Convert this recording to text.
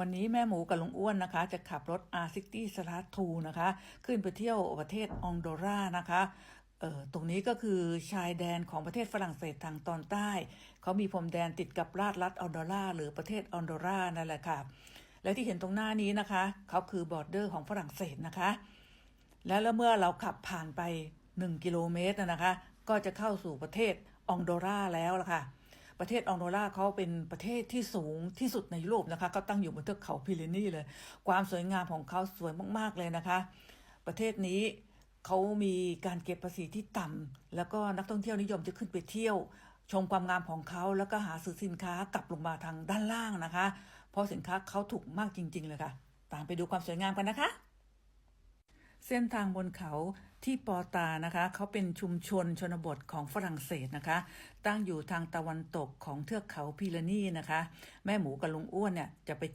วันนี้แม่หมูกับลุงอ้วนนะคะ จะขับรถ R60 s l a t 2นะคะ ขึ้นไปเที่ยวประเทศอองโดรานะคะเออตรงนี้ก็คือชายแดนของประเทศฝรั่งเศสทางตอนใต้ เขามีพรมแดนติดกับราชรัฐอองโดราหรือประเทศอองโดรานั่นแหละค่ะ และที่เห็นตรงหน้านี้นะคะ เขาคือบอร์เดอร์ของฝรั่งเศสนะคะ แล้วแล้วเมื่อเราขับผ่านไป 1 กิโลเมตรนะคะ ก็จะเข้าสู่ประเทศอองโดราแล้วล่ะค่ะ ประเทศอองโดราเขาเป็นประเทศที่สูงที่สุดในยุโรปนะคะก็ตั้งอยู่บนเทือกเขาพิเรนีเลย ความสวยงามของเขาสวยมากๆเลยนะคะ ประเทศนี้เขามีการเก็บภาษีที่ต่ำแล้วก็นักท่องเที่ยวนิยมจะขึ้นไปเที่ยวชมความงามของเขาแล้วก็หาซื้อสินค้ากลับลงมาทางด้านล่างนะคะ เพราะสินค้าเขาถูกมากจริง ๆ เลยค่ะ ตามไปดูความสวยงามกันนะคะ เส้นทางบนเขาที่ปอตานะคะ เขาเป็นชุมชนชนบทของฝรั่งเศสนะคะ ตั้งอยู่ทางตะวันตกของเทือกเขาพีระนีนะคะ แม่หมูกับลุงอ้วนเนี่ยจะไป